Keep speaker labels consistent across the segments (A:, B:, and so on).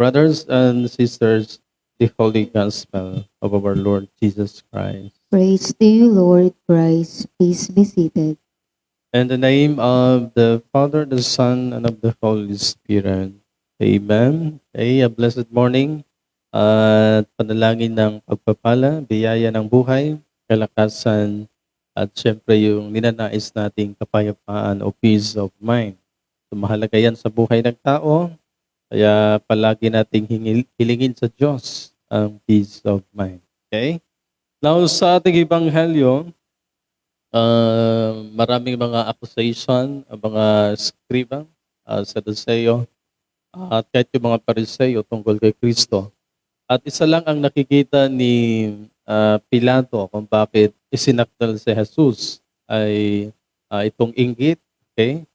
A: Brothers and sisters, the Holy Gospel of our Lord Jesus Christ.
B: Praise to you, Lord Christ. Please be seated.
A: In the name of the Father, the Son, and of the Holy Spirit. Amen. Okay, a blessed morning at panalangin ng pagpapala, biyaya ng buhay, kalakasan, at syempre yung ninanais nating kapayapaan o peace of mind. So, mahalaga yan sa buhay ng tao, kaya palagi nating hingil, hilingin sa Diyos ang peace of mind. Okay? Now, sa ating Ebanghelyo, uh, maraming mga accusation, mga skriba, uh, Saduseo, at kahit yung mga Pariseo tungkol kay Kristo. At isa lang ang nakikita ni uh, Pilato kung bakit isinakdal si Jesus ay uh, itong inggit. Okay?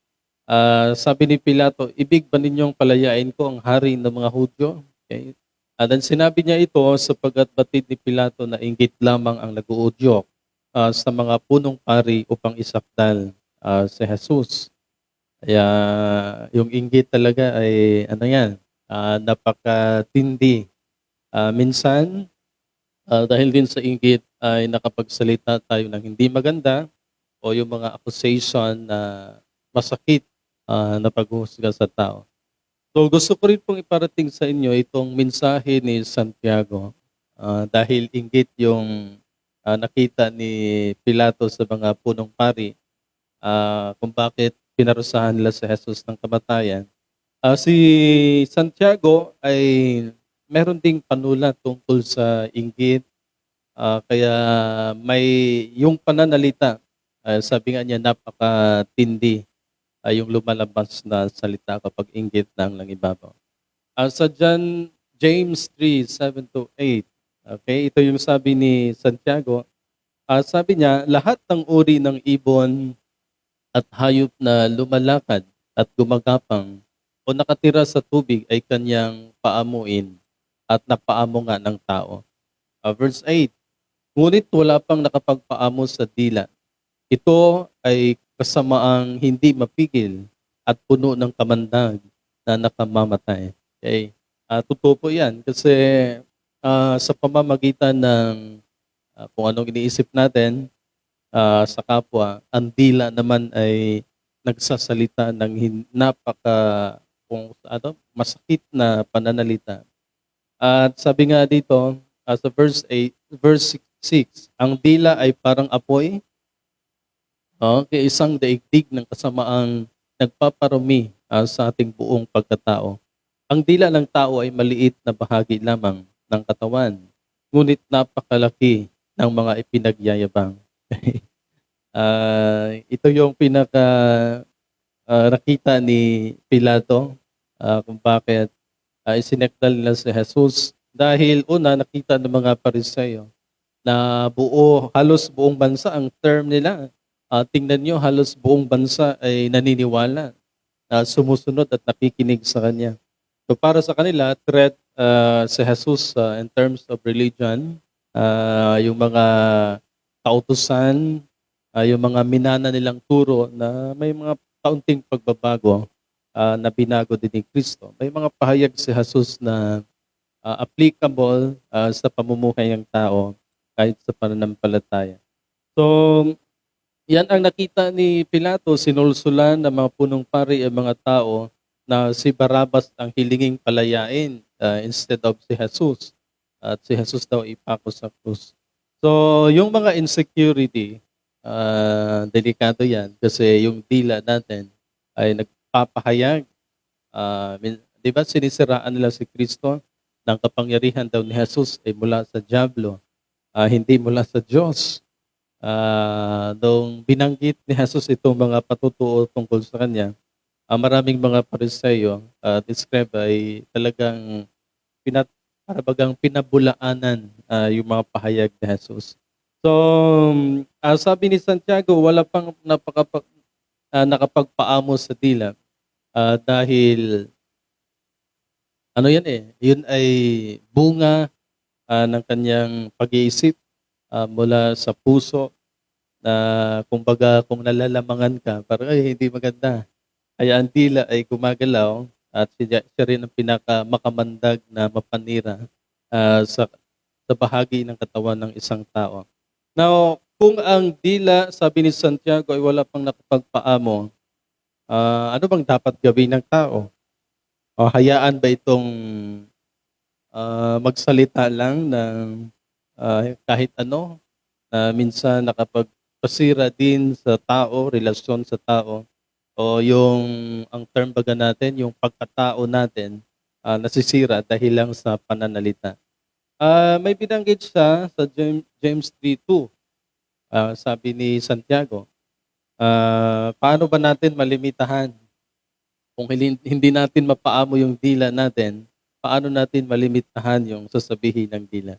A: Uh, sabi ni Pilato, ibig ba ninyong palayain ko ang hari ng mga Hudyo? Okay? At then sinabi niya ito sapagkat batid ni Pilato na inggit lamang ang nag-uudyok uh, sa mga punong pari upang isakdal uh, si Jesus. Kaya yung inggit talaga ay ano yan, uh, napakatindi. Uh, minsan, uh, dahil din sa inggit ay nakapagsalita tayo ng hindi maganda o yung mga accusation na masakit uh, na paghuhusga sa tao. So gusto ko rin pong iparating sa inyo itong mensahe ni Santiago uh, dahil inggit yung uh, nakita ni Pilato sa mga punong pari uh, kung bakit pinarusahan nila si Jesus ng kamatayan. Uh, si Santiago ay meron ding panulat tungkol sa inggit uh, kaya may yung pananalita uh, sabi nga niya napakatindi ay yung lumalabas na salita kapag inggit ng langibabaw. Uh, sa John, James 3, 7 to 8, okay, ito yung sabi ni Santiago. Uh, sabi niya, lahat ng uri ng ibon at hayop na lumalakad at gumagapang o nakatira sa tubig ay kanyang paamuin at napaamo nga ng tao. Uh, verse 8, Ngunit wala pang nakapagpaamo sa dila. Ito ay kasamaang hindi mapigil at puno ng kamandag na nakamamatay. Okay? Uh, totoo po yan kasi uh, sa pamamagitan ng uh, kung anong iniisip natin uh, sa kapwa, ang dila naman ay nagsasalita ng napaka kung ano, masakit na pananalita. At sabi nga dito, uh, sa verse 8, verse 6, ang dila ay parang apoy Okay, isang daigdig ng kasamaang nagpaparumi uh, sa ating buong pagkatao. Ang dila ng tao ay maliit na bahagi lamang ng katawan, ngunit napakalaki ng mga ipinagyayabang. uh, ito yung pinaka uh, nakita ni Pilato uh, kung bakit uh, isinekdal nila si Jesus dahil una nakita ng mga pariseyo na buo halos buong bansa ang term nila uh, tingnan nyo, halos buong bansa ay naniniwala na sumusunod at nakikinig sa Kanya. So para sa kanila, threat uh, si Jesus uh, in terms of religion, uh, yung mga kautusan, uh, yung mga minana nilang turo na may mga kaunting pagbabago uh, na binago din ni Kristo. May mga pahayag si Jesus na uh, applicable uh, sa pamumuhay ng tao kahit sa pananampalataya. So, yan ang nakita ni Pilato, sinulsulan ng mga punong pari ang mga tao na si Barabas ang hilinging palayain uh, instead of si Jesus. At si Jesus daw ipako sa krus. So, yung mga insecurity, uh, delikado yan kasi yung dila natin ay nagpapahayag. Uh, di ba sinisiraan nila si Kristo ng kapangyarihan daw ni Jesus ay mula sa Diablo, uh, hindi mula sa Diyos uh, nung binanggit ni Jesus itong mga patutuo tungkol sa kanya, uh, maraming mga pariseyo uh, describe ay talagang pinat parabagang pinabulaanan uh, yung mga pahayag ni Jesus. So, uh, sabi ni Santiago, wala pang napakapag, uh, nakapagpaamo sa dila uh, dahil ano yan eh, yun ay bunga uh, ng kanyang pag-iisip uh, mula sa puso na kumbaga kung nalalamangan ka, parang ay hindi maganda. Kaya ang dila ay gumagalaw at siya, siya rin ang pinaka makamandag na mapanira ah, sa sa bahagi ng katawan ng isang tao. Now, kung ang dila, sabi ni Santiago, ay wala pang nakapagpaamo, ah, ano bang dapat gawin ng tao? O hayaan ba itong ah, magsalita lang ng ah, kahit ano na minsan nakapagpasira din sa tao, relasyon sa tao, o yung ang term baga natin, yung pagkatao natin, ah, nasisira dahil lang sa pananalita. Ah, may binanggit siya sa James, James 3.2. Ah, sabi ni Santiago, ah, paano ba natin malimitahan? Kung hindi natin mapaamo yung dila natin, paano natin malimitahan yung sasabihin ng dila?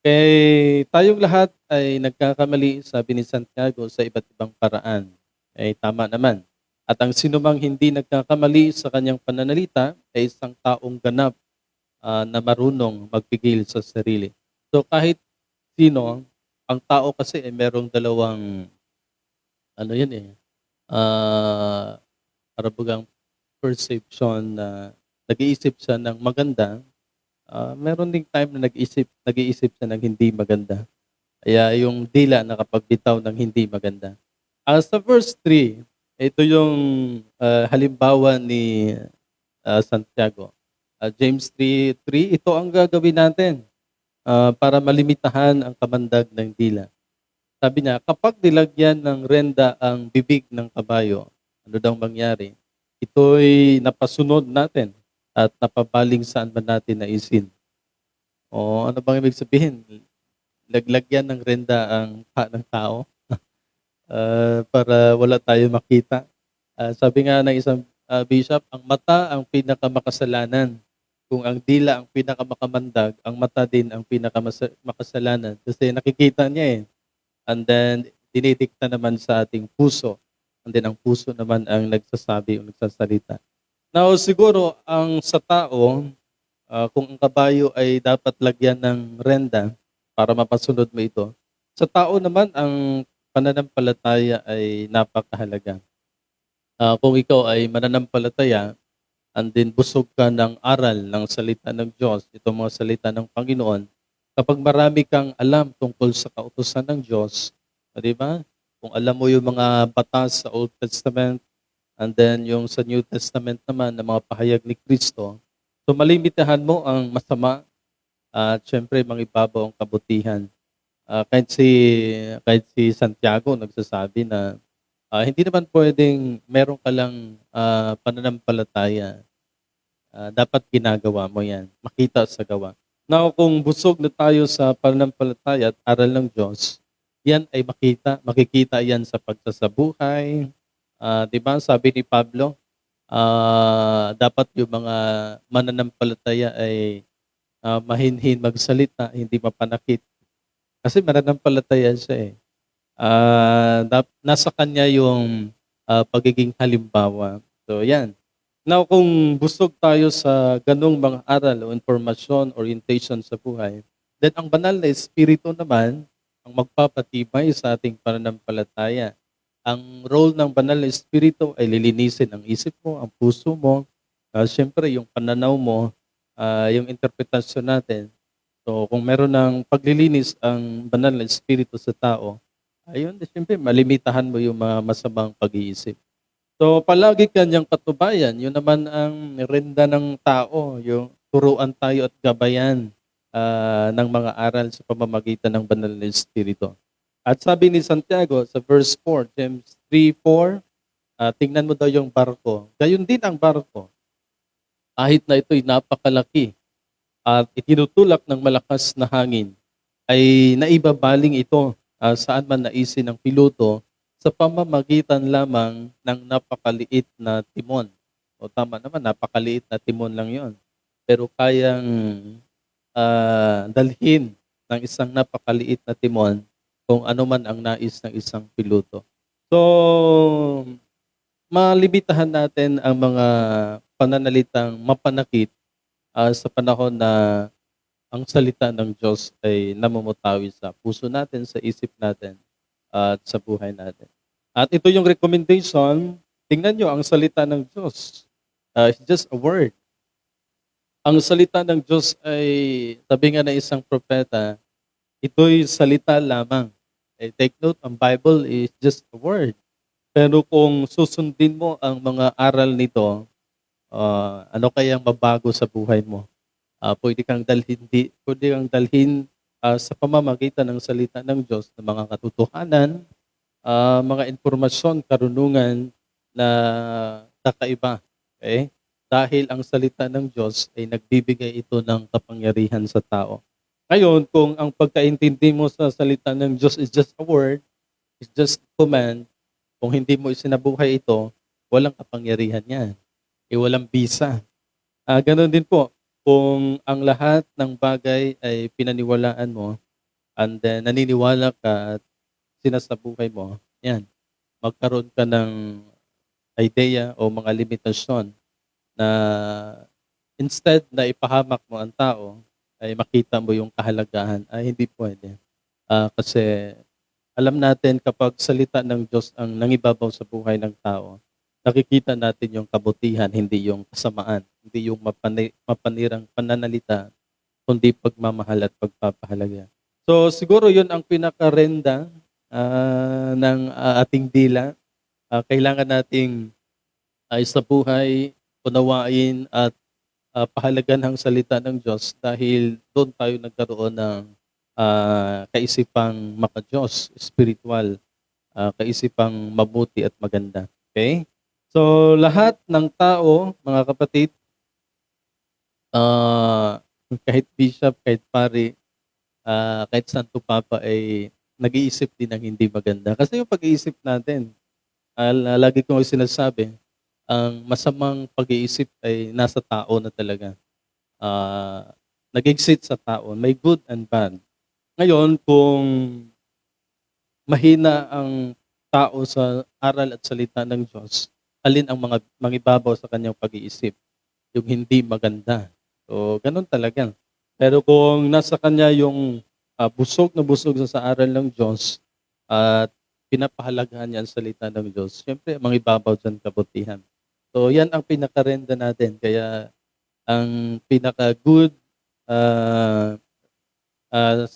A: Kaya tayong lahat ay nagkakamali, sabi ni Santiago, sa iba't ibang paraan. Ay tama naman. At ang sinumang hindi nagkakamali sa kanyang pananalita ay isang taong ganap ah, na marunong magpigil sa sarili. So kahit sino, ang tao kasi ay merong dalawang, ano yan eh, ah para bagang perception na nag-iisip siya ng maganda, ah, meron ding time na nag-iisip, nag-iisip siya ng hindi maganda. Kaya yung dila nakapagbitaw ng hindi maganda. Ah, sa verse 3, ito yung ah, halimbawa ni ah, Santiago. Ah, James 3:3 ito ang gagawin natin ah, para malimitahan ang kamandag ng dila. Sabi niya, kapag nilagyan ng renda ang bibig ng kabayo, ano daw mangyari? Ito'y napasunod natin at napabaling saan ba natin naisin. O ano bang ibig sabihin? Laglagyan ng renda ang pa ng tao ah, para wala tayo makita. Ah, sabi nga ng isang ah, bishop, ang mata ang pinakamakasalanan. Kung ang dila ang pinakamakamandag, ang mata din ang pinakamakasalanan. Kasi nakikita niya eh. And then, dinidikta naman sa ating puso. And then, ang puso naman ang nagsasabi o nagsasalita. Now, siguro, ang sa tao, ah, kung ang kabayo ay dapat lagyan ng renda para mapasunod mo ito, sa tao naman, ang pananampalataya ay napakahalaga. Ah, kung ikaw ay mananampalataya, and then busog ka ng aral ng salita ng Diyos, itong mga salita ng Panginoon, kapag marami kang alam tungkol sa kautusan ng Diyos, ah, di ba? Kung alam mo yung mga batas sa Old Testament, and then yung sa New Testament naman, ng mga pahayag ni Kristo, so malimitahan mo ang masama at syempre mangibabaw ang kabutihan. Ah, kahit si kahit si Santiago nagsasabi na ah, hindi naman pwedeng meron ka lang ah, pananampalataya. Ah, dapat ginagawa mo 'yan. Makita sa gawa. Now, kung busog na tayo sa pananampalataya at aral ng Diyos, yan ay makita, makikita yan sa pagsasabuhay. Ah, 'di ba? Sabi ni Pablo, ah, dapat yung mga mananampalataya ay ah, mahinhin magsalita, hindi mapanakit. Kasi mananampalataya siya eh. Dap- nasa kanya yung ah, pagiging halimbawa. So, yan. Now, kung busog tayo sa ganong mga aral o informasyon, orientation sa buhay, then ang banal na espiritu naman ang magpapatibay sa ating pananampalataya. Ang role ng banal na espiritu ay lilinisin ang isip mo, ang puso mo, uh, siyempre yung pananaw mo, ah, yung interpretasyon natin. So, kung meron ng paglilinis ang banal na espiritu sa tao, ayun, siyempre, malimitahan mo yung mga masamang pag-iisip. So, palagi kanyang katubayan, yun naman ang renda ng tao, yung turuan tayo at gabayan ah, ng mga aral sa pamamagitan ng banal na espiritu. At sabi ni Santiago sa verse 4, James 3:4, ah, tingnan mo daw yung barko. Gayon din ang barko. Kahit na ito'y napakalaki at itinutulak ng malakas na hangin, ay naibabaling ito ah, saan man naisin ng piloto sa pamamagitan lamang ng napakaliit na timon. O tama naman, napakaliit na timon lang yon. Pero kayang ah, dalhin ng isang napakaliit na timon kung ano man ang nais ng isang piloto. So, malimitahan natin ang mga pananalitang mapanakit ah, sa panahon na ang salita ng Diyos ay namumutawi sa puso natin, sa isip natin, at sa buhay natin. At ito yung recommendation, tingnan nyo ang salita ng Diyos. Uh, it's just a word. Ang salita ng Diyos ay, sabi nga ng isang propeta, ito'y salita lamang. Eh, take note, ang Bible is just a word. Pero kung susundin mo ang mga aral nito, ah, ano kayang mabago sa buhay mo? Ah, pwede kang dalhin, di, pwede kang dalhin ah, sa pamamagitan ng salita ng Diyos ng mga katotohanan, ah, mga informasyon, karunungan na kakaiba. Okay? Dahil ang salita ng Diyos ay nagbibigay ito ng kapangyarihan sa tao. Ngayon, kung ang pagkaintindi mo sa salita ng Diyos is just a word, is just a command, kung hindi mo isinabuhay ito, walang kapangyarihan yan. E walang bisa. Ah, ganun din po, kung ang lahat ng bagay ay pinaniwalaan mo, and then naniniwala ka at sinasabuhay mo, yan, magkaroon ka ng idea o mga limitasyon na instead na ipahamak mo ang tao, ay makita mo yung kahalagahan, ay hindi pwede. Ah, kasi alam natin kapag salita ng Diyos ang nangibabaw sa buhay ng tao, nakikita natin yung kabutihan, hindi yung kasamaan, hindi yung mapani- mapanirang pananalita, kundi pagmamahal at pagpapahalaga. So siguro yun ang pinakarenda ah, ng ah, ating dila. Ah, kailangan nating ay sa buhay, unawain at ah, pahalagan ang salita ng Diyos dahil doon tayo nagkaroon ng ah, kaisipang makadiyos, spiritual, ah, kaisipang mabuti at maganda. Okay? So, lahat ng tao, mga kapatid, ah, kahit bishop, kahit pari, ah, kahit santo papa ay nag-iisip din ng hindi maganda. Kasi yung pag-iisip natin, ah, lagi kong sinasabi, ang masamang pag-iisip ay nasa tao na talaga. Ah, nag-exist sa tao. May good and bad. Ngayon, kung mahina ang tao sa aral at salita ng Diyos, alin ang mga mangibabaw sa kanyang pag-iisip? Yung hindi maganda. So, ganun talaga. Pero kung nasa kanya yung ah, busog na busog sa, aral ng Diyos at pinapahalagahan niya ang salita ng Diyos, siyempre, mangibabaw dyan kabutihan. So, yan ang pinakarenda natin. Kaya, ang pinaka-good ah, ah,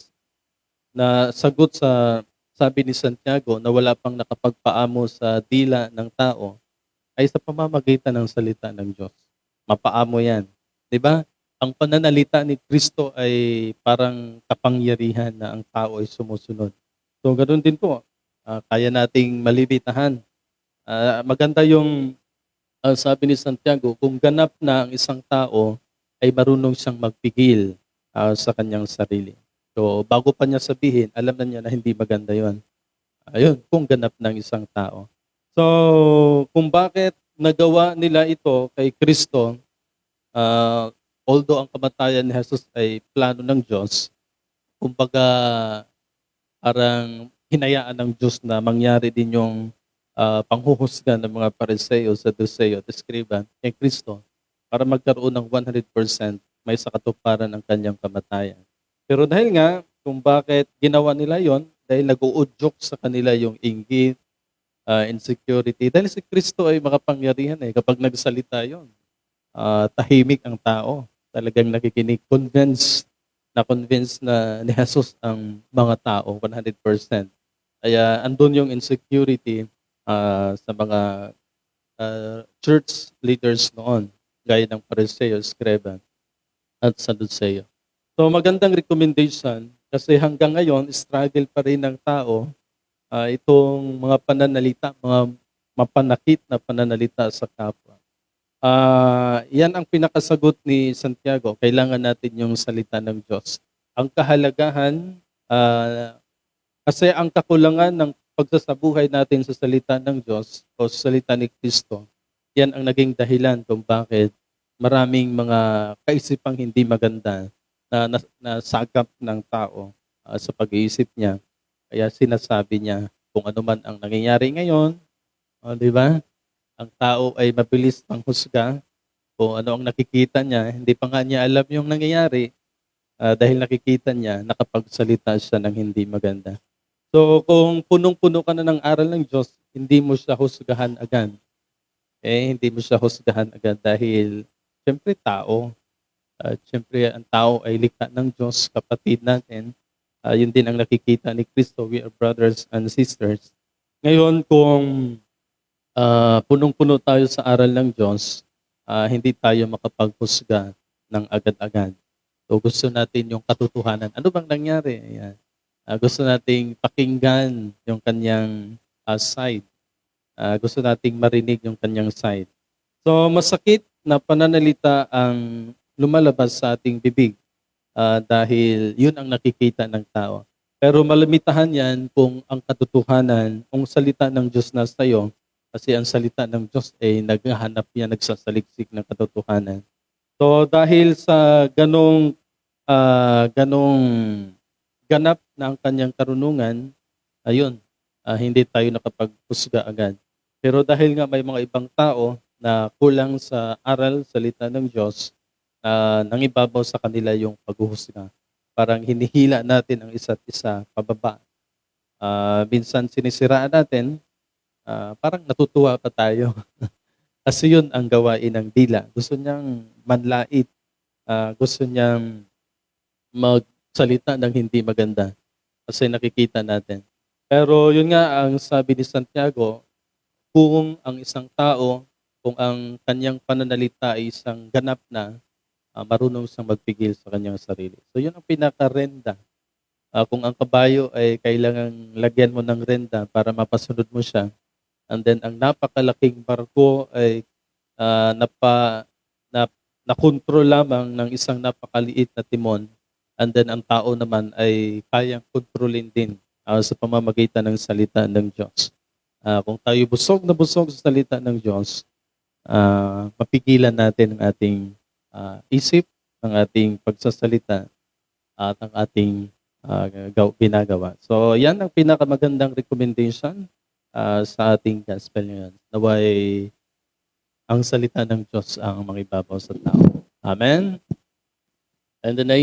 A: na sagot sa sabi ni Santiago na wala pang nakapagpaamo sa dila ng tao ay sa pamamagitan ng salita ng Diyos. Mapaamo yan. 'Di ba? Ang pananalita ni Kristo ay parang kapangyarihan na ang tao ay sumusunod. So ganoon din po. ah, kaya nating malibitahan. Ah, maganda yung ah, sabi ni Santiago, kung ganap na ang isang tao ay marunong siyang magpigil ah, sa kanyang sarili. So, bago pa niya sabihin, alam na niya na hindi maganda yon. Ayun, kung ganap ng isang tao. So, kung bakit nagawa nila ito kay Kristo, ah, although ang kamatayan ni Jesus ay plano ng Diyos, kumbaga parang hinayaan ng Diyos na mangyari din yung ah, panghuhusga ng mga pariseo, saduseo at eskriba kay Kristo para magkaroon ng 100% may sakatuparan ng kanyang kamatayan. Pero dahil nga, kung bakit ginawa nila yon dahil nag-uudyok sa kanila yung inggit, ah, insecurity. Dahil si Kristo ay makapangyarihan eh. Kapag nagsalita yon ah, tahimik ang tao. Talagang nakikinig. Convince na convince na ni Jesus ang mga tao 100%. Kaya andun yung insecurity ah, sa mga ah, church leaders noon, gaya ng Pariseo, Scriba, at Sadduceo. So magandang recommendation kasi hanggang ngayon, struggle pa rin ng tao ah, itong mga pananalita, mga mapanakit na pananalita sa kapwa. Ah, yan ang pinakasagot ni Santiago. Kailangan natin yung salita ng Diyos. Ang kahalagahan, ah, kasi ang kakulangan ng pagsasabuhay natin sa salita ng Diyos o sa salita ni Kristo, yan ang naging dahilan kung bakit maraming mga kaisipang hindi maganda na nas- nasagap ng tao ah, sa pag-iisip niya. Kaya sinasabi niya kung ano man ang nangyayari ngayon, o, di ba? Ang tao ay mabilis panghusga kung ano ang nakikita niya. Hindi pa nga niya alam yung nangyayari ah, dahil nakikita niya, nakapagsalita siya ng hindi maganda. So kung punong-puno ka na ng aral ng Diyos, hindi mo siya husgahan agad. eh hindi mo siya husgahan agad dahil siyempre tao. At siyempre ang tao ay likha ng Diyos, kapatid natin. Ah, yun din ang nakikita ni Kristo. We are brothers and sisters. Ngayon, kung ah, punong-puno tayo sa aral ng Diyos, ah, hindi tayo makapaghusga ng agad-agad. So gusto natin yung katotohanan. Ano bang nangyari? Ayan. Ah, gusto nating pakinggan yung kanyang ah, side. Ah, gusto nating marinig yung kanyang side. So masakit na pananalita ang lumalabas sa ating bibig ah, dahil yun ang nakikita ng tao. Pero malimitahan yan kung ang katotohanan, kung salita ng Diyos na sa kasi ang salita ng Diyos ay naghahanap yan, nagsasaliksik ng katotohanan. So dahil sa ganong ah, ganong ganap na ang kanyang karunungan, ayun, ah, hindi tayo nakapaghusga agad. Pero dahil nga may mga ibang tao na kulang sa aral, salita ng Diyos, na nangibabaw sa kanila yung paghuhusga. Parang hinihila natin ang isa't isa pababa. Ah, minsan sinisiraan natin, ah, parang natutuwa pa tayo. Kasi yun ang gawain ng dila. Gusto niyang manlait. Ah, gusto niyang magsalita ng hindi maganda. Kasi nakikita natin. Pero yun nga ang sabi ni Santiago, kung ang isang tao, kung ang kanyang pananalita ay isang ganap na, ah, marunong siyang magpigil sa kanyang sarili. So yun ang pinaka-renda. Ah, kung ang kabayo ay kailangang lagyan mo ng renda para mapasunod mo siya, and then ang napakalaking barko ay ah, napa, na, nakontrol lamang ng isang napakaliit na timon, and then ang tao naman ay kayang kontrolin din ah, sa pamamagitan ng salita ng Diyos. Ah, kung tayo busog na busog sa salita ng Diyos, ah, mapigilan natin ang ating ah, isip, ang ating pagsasalita, at ang ating gaw- ginagawa. So, yan ang pinakamagandang recommendation ah, sa ating gospel ngayon. Naway ang salita ng Diyos ang mangibabaw sa tao. Amen? In the name